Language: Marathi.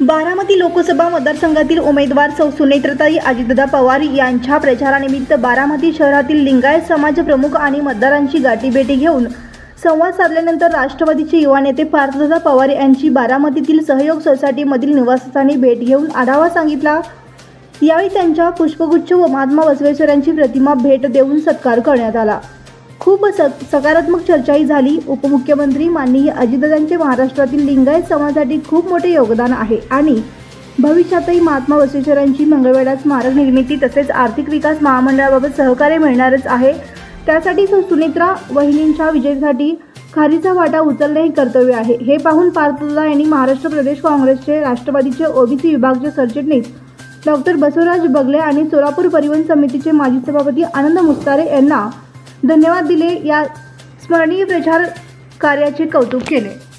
बारामती लोकसभा मतदारसंघातील उमेदवार सौ सुनेत्रताई अजितदा पवार यांच्या प्रचारानिमित्त बारामती शहरातील लिंगायत समाज प्रमुख आणि मतदारांची गाठीभेटी घेऊन संवाद साधल्यानंतर राष्ट्रवादीचे युवा नेते पार्थदा पवार यांची बारामतीतील सहयोग सोसायटीमधील निवासस्थानी भेट घेऊन आढावा सांगितला. यावेळी त्यांच्या पुष्पगुच्छ व महात्मा बसवेश्वरांची प्रतिमा भेट देऊन सत्कार करण्यात आला. खूप सकारात्मक चर्चाही झाली. उपमुख्यमंत्री माननीय अजितदादांचे महाराष्ट्रातील लिंगायत समाजासाठी खूप मोठे योगदान आहे आणि भविष्यातही महात्मा बसवेश्वरांची मंगळवेढा स्मारक निर्मिती तसेच आर्थिक विकास महामंडळाबाबत सहकार्य मिळणारच आहे. त्यासाठी सु- सुनेत्रा वहिनींच्या विजयासाठी खारीचा वाटा उचलणे हे कर्तव्य आहे. हे पाहून पार्थला यांनी महाराष्ट्र प्रदेश काँग्रेसचे राष्ट्रवादीचे ओबीसी विभागचे सरचिटणीस डॉक्टर बसवराज बगले आणि सोलापूर परिवहन समितीचे माजी सभापती आनंद मुस्तारे यांना धन्यवाद दिले या स्मरणीय प्रचार कार्याचे कौतुक केले.